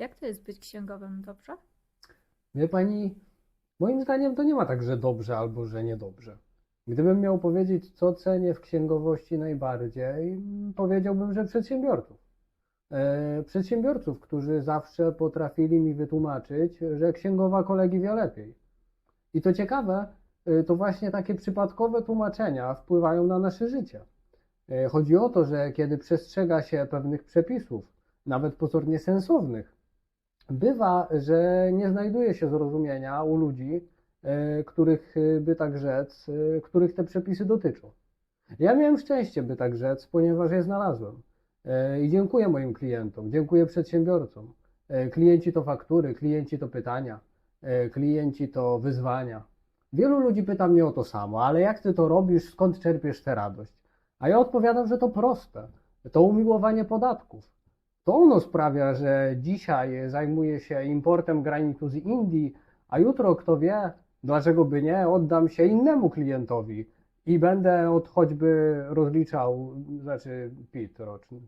Jak to jest być księgowym, dobrze? Wie pani, moim zdaniem to nie ma tak, że dobrze albo że niedobrze. Gdybym miał powiedzieć, co cenię w księgowości najbardziej, powiedziałbym, że przedsiębiorców. E, Przedsiębiorców, którzy zawsze potrafili mi wytłumaczyć, że księgowa kolegi wie lepiej. I to ciekawe, e, to właśnie takie przypadkowe tłumaczenia wpływają na nasze życie. E, Chodzi o to, że kiedy przestrzega się pewnych przepisów, nawet pozornie sensownych, Bywa, że nie znajduje się zrozumienia u ludzi, e, których, e, by tak rzec, e, których te przepisy dotyczą. Ja miałem szczęście, by tak rzec, ponieważ je znalazłem. I dziękuję moim klientom, dziękuję przedsiębiorcom. Klienci to faktury, klienci to pytania, klienci to wyzwania. Wielu ludzi pyta mnie o to samo, ale jak ty to robisz, skąd czerpiesz tę radość? A ja odpowiadam, że to proste. To umiłowanie podatków. To ono sprawia, że dzisiaj zajmuję się importem granitu z Indii, a jutro, kto wie, dlaczego by nie, oddam się innemu klientowi i będę od choćby rozliczał, znaczy PIT roczny.